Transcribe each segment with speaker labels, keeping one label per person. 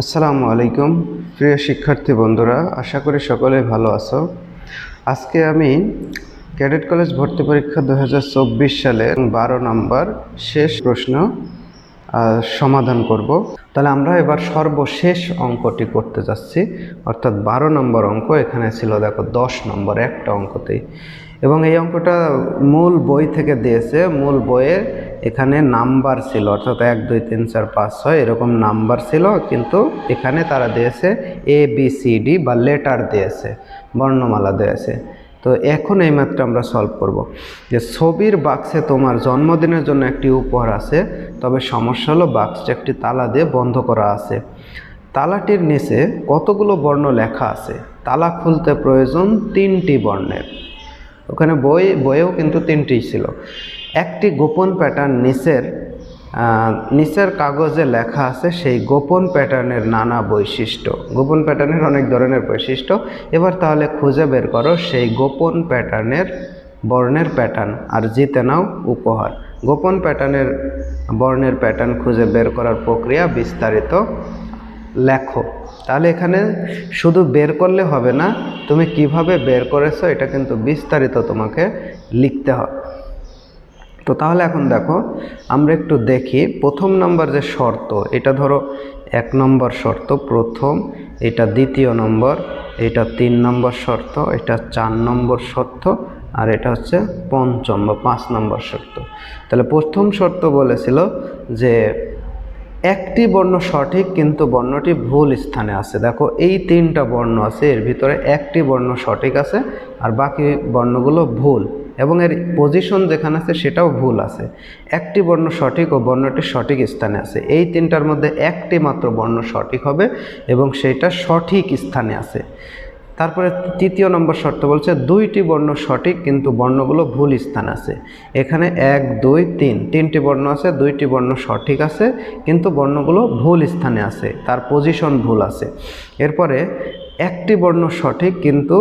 Speaker 1: আসসালামু আলাইকুম, প্রিয় শিক্ষার্থী বন্ধুরা, আশা করি সকলে ভালো আছো। আজকে আমি ক্যাডেট কলেজ ভর্তি পরীক্ষা দু সালের বারো নম্বর শেষ প্রশ্ন সমাধান করব। তাহলে আমরা এবার সর্বশেষ অঙ্কটি করতে যাচ্ছি। অর্থাৎ বারো নম্বর অঙ্ক এখানে ছিল, দেখো, দশ নম্বর একটা অঙ্কতেই। এবং এই অঙ্কটা মূল বই থেকে দিয়েছে, মূল বইয়ে এখানে নাম্বার ছিল, অর্থাৎ এক, দুই, তিন, চার, পাঁচ, ছয়, এরকম নাম্বার ছিল, কিন্তু এখানে তারা দিয়েছে এ বি সি ডি বা লেটার দিয়েছে, বর্ণমালা দিয়েছে। তো এখন এই ম্যাথটা আমরা সলভ করব। যে ছবির বাক্সে তোমার জন্মদিনের জন্য একটি উপহার আছে, তবে সমস্যা হলো বাক্সটা একটি তালা দিয়ে বন্ধ করা আছে। তালাটির নিচে কতগুলো বর্ণ লেখা আছে? তালা খুলতে প্রয়োজন তিনটি বর্ণের। ওখানে বই, বইয়েও কিন্তু তিনটি ছিল। একটি গোপন প্যাটার্ন নিচের নিচের কাগজে লেখা আছে সেই গোপন প্যাটার্নের নানা বৈশিষ্ট্য। গোপন প্যাটার্নের অনেক ধরনের বৈশিষ্ট্য। এবার তাহলে খুঁজে বের করো সেই গোপন প্যাটার্নের বর্ণের প্যাটার্ন আর জিতে নাও উপহার। গোপন প্যাটার্নের বর্ণের প্যাটার্ন খুঁজে বের করার প্রক্রিয়া বিস্তারিত লেখো। তাহলে এখানে শুধু বের করলে হবে না, তুমি কীভাবে বের করেছ এটা কিন্তু বিস্তারিত তোমাকে লিখতে হবে তো তাহলে এখন দেখো, আমরা একটু দেখি। প্রথম নম্বর যে শর্ত, এটা ধরো এক নম্বর শর্ত, প্রথম, এটা দ্বিতীয় নম্বর, এটা তিন নম্বর শর্ত, এটা চার নম্বর শর্ত, আর এটা হচ্ছে পঞ্চম বা পাঁচ নম্বর শর্ত। তাহলে প্রথম শর্ত বলেছিল যে একটি বর্ণ সঠিক, কিন্তু বর্ণটি ভুল স্থানে আছে। দেখো, এই তিনটা বর্ণ আছে, এর ভিতরে একটি বর্ণ সঠিক আছে আর বাকি বর্ণগুলো ভুল এবং এর পজিশন যেখানে আছে সেটাও ভুল আছে। একটি বর্ণ সঠিক ও বর্ণটি সঠিক স্থানে আছে। এই তিনটার মধ্যে একটি মাত্র বর্ণ সঠিক হবে এবং সেইটা সঠিক স্থানে আছে। তারপরে তৃতীয় নম্বর শর্ত বলছে, দুইটি বর্ণ সঠিক, কিন্তু বর্ণগুলো ভুল স্থান আছে। এখানে এক, দুই, তিন, তিনটি বর্ণ আছে, দুইটি বর্ণ সঠিক আছে, কিন্তু বর্ণগুলো ভুল স্থানে আছে, তার পজিশন ভুল আছে। এরপরে, একটি বর্ণ সঠিক, কিন্তু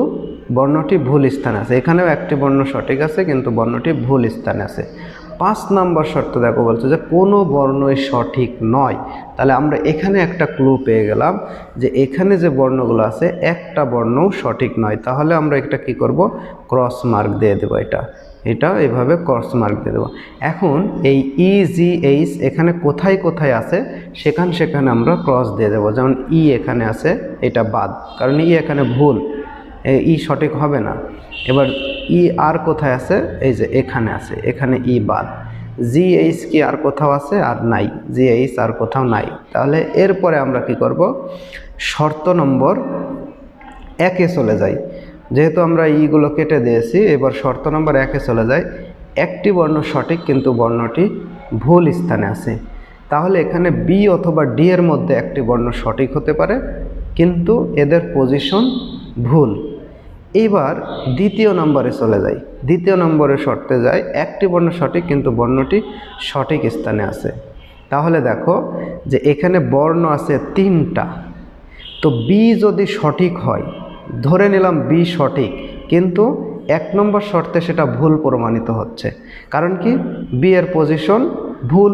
Speaker 1: বর্ণটি ভুল স্থানে আছে। এখানেও একটি বর্ণ সঠিক আছে, কিন্তু বর্ণটি ভুল স্থানে আছে। পাঁচ নাম্বার শর্ত দেখো বলছে যে কোনো বর্ণই সঠিক নয়। তাহলে আমরা এখানে একটা ক্লু পেয়ে গেলাম যে এখানে যে বর্ণগুলো আছে, একটা বর্ণও সঠিক নয়। তাহলে আমরা এটা কি করব? ক্রস মার্ক দিয়ে দেবো এটা। এটা এভাবে ক্রস মার্ক দিয়ে দেবো। এখন এই ই জি এইচ এখানে কোথায় কোথায় আছে, সেখান সেখানে আমরা ক্রস দিয়ে দেবো। যেমন ই এখানে আছে, এটা বাদ। কারণ ই এখানে ভুল। ই সঠিক হবে না। এবার ই আর কোথায় আছে? এই যে এখানে আছে। এখানে ই বাদ। জি এইচ কি আর কোথাও আছে? আর নাই। জি এইচ আর কোথাও নাই। তাহলে এরপরে আমরা কি করব? শর্ত নম্বর একে চলে যাই। যেহেতু আমরা ইগুলো কেটে দিয়েছি, এবার শর্ত নম্বর একে চলে যায় একটি বর্ণ সঠিক, কিন্তু বর্ণটি ভুল স্থানে আছে। তাহলে এখানে বি অথবা ডি এর মধ্যে একটি বর্ণ সঠিক হতে পারে, কিন্তু এদের পজিশন ভুল। এইবার দ্বিতীয় নম্বরে চলে যাই। দ্বিতীয় নম্বরে শর্তে যায় একটি বর্ণ সঠিক কিন্তু বর্ণটি সঠিক স্থানে আছে। তাহলে দেখো যে এখানে বর্ণ আছে তিনটা। তো বি যদি সঠিক হয়, ধরে নিলাম বি সঠিক, কিন্তু এক নম্বর শর্তে সেটা ভুল প্রমাণিত হচ্ছে। কারণ কি? বি এর পজিশন ভুল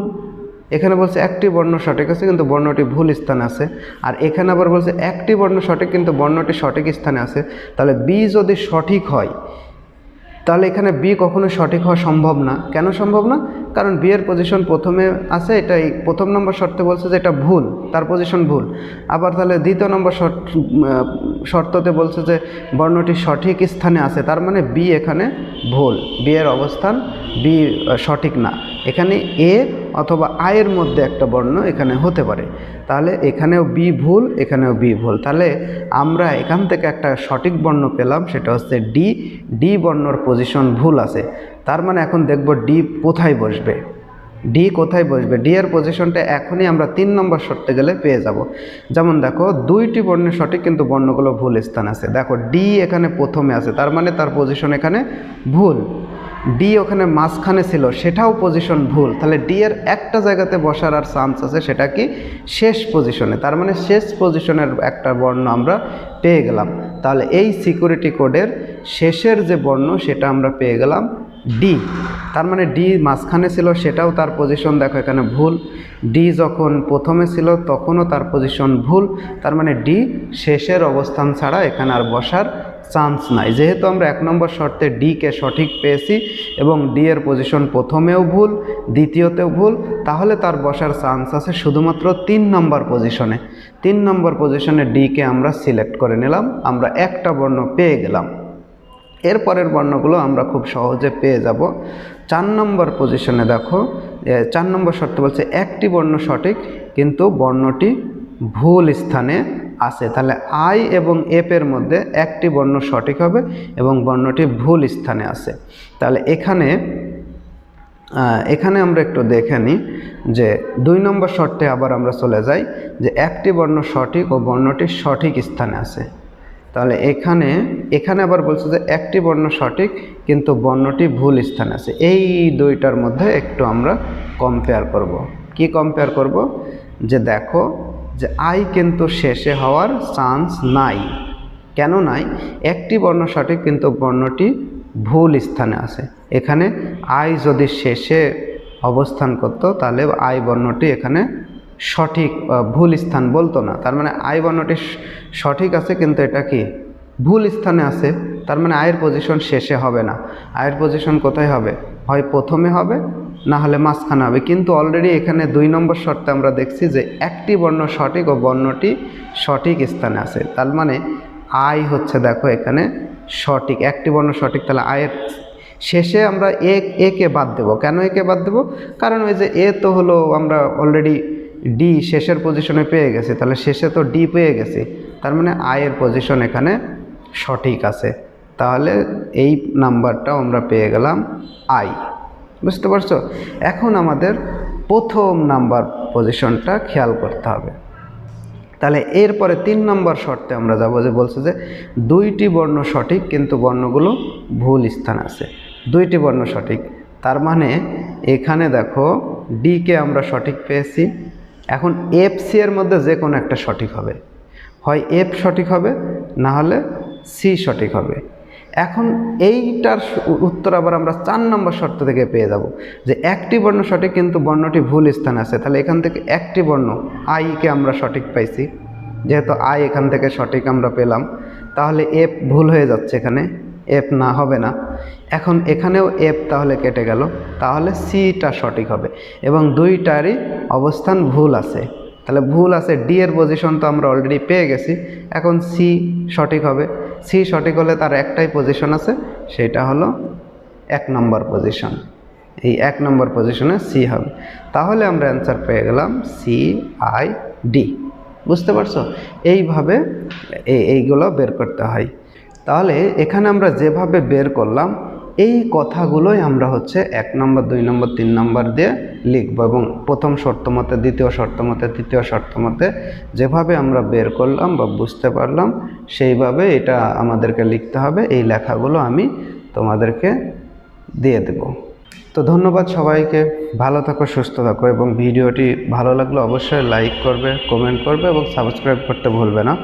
Speaker 1: এখানে বলছে একটি বর্ণ সঠিক আছে, কিন্তু বর্ণটি ভুল স্থানে আছে। আর এখানে আবার বলছে একটি বর্ণ সঠিক, কিন্তু বর্ণটি সঠিক স্থানে আছে। তাহলে বি যদি সঠিক হয়, তাহলে এখানে বি কখনো সঠিক হওয়া সম্ভব না। কেন সম্ভব না? কারণ বি এর পজিশন প্রথমে আছে, এটাই প্রথম নম্বর শর্তে বলছে যে এটা ভুল, তার পজিশন ভুল। আবার তাহলে দ্বিতীয় নম্বর শর্ত শর্ততে বলছে যে বর্ণটি সঠিক স্থানে আছে, তার মানে বি এখানে ভুল, বি এর অবস্থান বি সঠিক না। এখানে এ অথবা আয়ের মধ্যে একটা বর্ণ এখানে হতে পারে। তাহলে এখানেও বি ভুল, এখানেও বি ভুল। তাহলে আমরা এখান থেকে একটা সঠিক বর্ণ পেলাম, সেটা হচ্ছে ডি। ডি বর্ণর পজিশন ভুল আছে। তার মানে এখন দেখব ডি কোথায় বসবে। ডি কোথায় বসবে? ডি এর পজিশনটা এখনই আমরা তিন নম্বর শর্তে গেলে পেয়ে যাব। যেমন দেখো, দুইটি বর্ণের সঠিক কিন্তু বর্ণগুলো ভুল স্থান আছে। দেখো ডি এখানে প্রথমে আছে, তার মানে তার পজিশন এখানে ভুল। ডি ওখানে মাঝখানে ছিল, সেটাও পজিশন ভুল। তাহলে ডি এর একটা জায়গাতে বসার আর চান্স আছে, সেটা কি? শেষ পজিশনে তার মানে শেষ পজিশনের একটা বর্ণ আমরা পেয়ে গেলাম। তাহলে এই সিকিউরিটি কোডের শেষের যে বর্ণ, সেটা আমরা পেয়ে গেলাম ডি তার মানে ডি মাঝখানে ছিল, সেটাও তার পজিশন দেখো এখানে ভুল। ডি যখন প্রথমে ছিল, তখনও তার পজিশন ভুল। তার মানে ডি শেষের অবস্থান ছাড়া এখানে আর বসার চান্স নাই। যেহেতু আমরা এক নম্বর শর্তে ডিকে সঠিক পেয়েছি এবং ডি এর পজিশন প্রথমেও ভুল, দ্বিতীয়তেও ভুল, তাহলে তার বসার চান্স আছে শুধুমাত্র তিন নম্বর পজিশনে তিন নম্বর পজিশনে ডিকে আমরা সিলেক্ট করে নিলাম, আমরা একটা বর্ণ পেয়ে গেলাম। এরপরের বর্ণগুলো আমরা খুব সহজে পেয়ে যাব। চার নম্বর পজিশনে দেখো চার নম্বর শর্ত বলছে, একটি বর্ণ সঠিক, কিন্তু বর্ণটি ভুল স্থানে আছে। তাহলে আই এবং এফ এর মধ্যে একটি বর্ণ সঠিক হবে এবং বর্ণটি ভুল স্থানে আছে। তাহলে এখানে এখানে আমরা একটু দেখে নিই যে দুই নম্বর শর্তে আবার আমরা চলে যাই যে একটি বর্ণ সঠিক ও বর্ণটি সঠিক স্থানে আছে। তাহলে এখানে এখানে আবার বলছে যে একটি বর্ণ সঠিক, কিন্তু বর্ণটি ভুল স্থানে আছে। এই দুইটার মধ্যে একটু আমরা কম্পেয়ার করব। কি কম্পেয়ার করব? যে দেখো, যে আই কিন্তু শেষে হওয়ার চান্স নাই। কেন নাই? একটি বর্ণ সঠিক, কিন্তু বর্ণটি ভুল স্থানে আছে। এখানে আই যদি শেষে অবস্থান করতো, তাহলে আই বর্ণটি এখানে সঠিক ভুল স্থান বলতো না। তার মানে আই বর্ণটি সঠিক আছে কিন্তু এটা কি? ভুল স্থানে আছে, তার মানে আয়ের পজিশন শেষে হবে না। আয়ের পজিশন কোথায় হবে? হয় প্রথমে হবে, না হলে মাঝখানে হবে। কিন্তু অলরেডি এখানে দুই নম্বর শর্তে আমরা দেখছি যে একটি বর্ণ সঠিক ও বর্ণটি সঠিক স্থানে আছে। তার মানে আয় হচ্ছে দেখো এখানে সঠিক। একটি বর্ণ সঠিক, তাহলে আয়ের শেষে আমরা এ একে বাদ দেবো। কেন একে বাদ দেবো? কারণ ওই যে এ তো হলো আমরা অলরেডি ডি শেষের পজিশনে পেয়ে গেছি, তাহলে শেষে তো ডি পেয়ে গেছি, তার মানে আয়ের পজিশন এখানে সঠিক আছে। তাহলে এই নাম্বারটাও আমরা পেয়ে গেলাম আই বুঝতে পারছ? এখন আমাদের প্রথম নাম্বার পজিশনটা খেয়াল করতে হবে। তাহলে এরপরে তিন নম্বর শর্তে আমরা যাব যে বলছে যে দুইটি বর্ণ সঠিক, কিন্তু বর্ণগুলো ভুল স্থান আছে। দুইটি বর্ণ সঠিক, তার মানে এখানে দেখো ডিকে আমরা সঠিক পেয়েছি এখন এফ সি এর মধ্যে যে কোনো একটা সঠিক হবে। হয় এফ সঠিক হবে, না হলে সি সঠিক হবে। এখন এইটার উত্তর আবার আমরা চার নম্বর শর্ত থেকে পেয়ে যাব যে একটি বর্ণ সঠিক কিন্তু বর্ণটি ভুল স্থানে আছে। তাহলে এখান থেকে একটি বর্ণ আইকে আমরা সঠিক পাইছি। যেহেতু আই এখান থেকে সঠিক আমরা পেলাম, তাহলে এফ ভুল হয়ে যাচ্ছে এখানে। এফ না হবে না। এখন এখানেও এফ তাহলে কেটে গেল। তাহলে সিটা সঠিক হবে। এবং দুইটারই অবস্থান ভুল আছে। তাহলে ভুল আছে ডি এর পজিশন তো আমরা অলরেডি পেয়ে গেছি। এখন সি সঠিক হবে। সি সঠিক হলে তার একটাই পজিশন আছে, সেটা হলো এক নম্বর পজিশন এই এক নম্বর পজিশনে সি হবে। তাহলে আমরা অ্যান্সার পেয়ে গেলাম সি আই ডি বুঝতে পারছ? এইভাবে এই এইগুলো বের করতে হয়। তাহলে এখানে আমরা যেভাবে বের করলাম, এই কথাগুলোই আমরা হচ্ছে এক নম্বর, দুই নম্বর, তিন নম্বর দিয়ে লিখব এবং প্রথম শর্ত মতে, দ্বিতীয় শর্ত মতে, তৃতীয় শর্ত মতে যেভাবে আমরা বের করলাম বা বুঝতে পারলাম, সেইভাবে এটা আমাদেরকে লিখতে হবে। এই লেখাগুলো আমি তোমাদেরকে দিয়ে দেব। তো ধন্যবাদ সবাইকে। ভালো থাকো, সুস্থ থাকো এবং ভিডিওটি ভালো লাগলে অবশ্যই লাইক করবে, কমেন্ট করবে এবং সাবস্ক্রাইব করতে ভুলবে না।